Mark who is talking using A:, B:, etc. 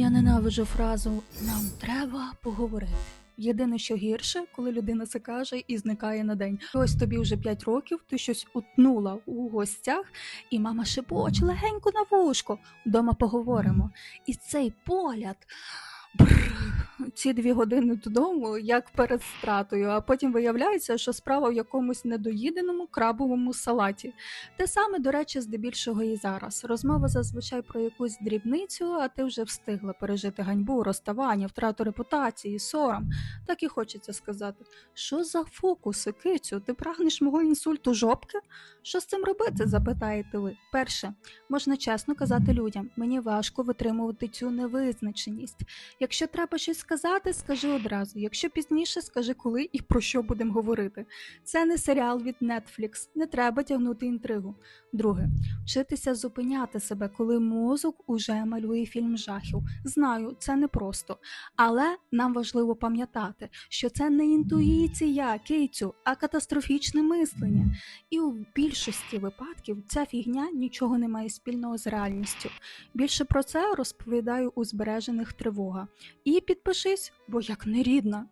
A: Я ненавиджу фразу Нам треба поговорити. Єдине, що гірше, коли людина це каже і зникає на день. Ось тобі вже 5 років, ти щось утнула у гостях, і мама шепоче легенько на вушко. Вдома поговоримо. І цей погляд. бррр, Ці дві години додому, як перед стратою, а потім виявляється, що справа в якомусь недоїденому крабовому салаті. Те саме, до речі, здебільшого і зараз. Розмова зазвичай про якусь дрібницю, а ти вже встигла пережити ганьбу, розставання, втрату репутації, сором. Так і хочеться сказати: що за фокуси, кицю? Ти прагнеш мого інсульту жопки? Що з цим робити? запитаєте ви. Перше, можна чесно казати людям: мені важко витримувати цю невизначеність. Якщо треба щось сказати, скажи одразу. Якщо пізніше, скажи коли і про що будемо говорити. Це не серіал від Netflix, не треба тягнути інтригу. Друге, вчитися зупиняти себе, коли мозок уже малює фільм жахів. Знаю, це непросто, але нам важливо пам'ятати, що це не інтуїція, кицю, а катастрофічне мислення. І у більшості випадків ця фігня нічого не має спільного з реальністю. Більше про це розповідаю у збережених тривога. І підпишись, бо як не рідна.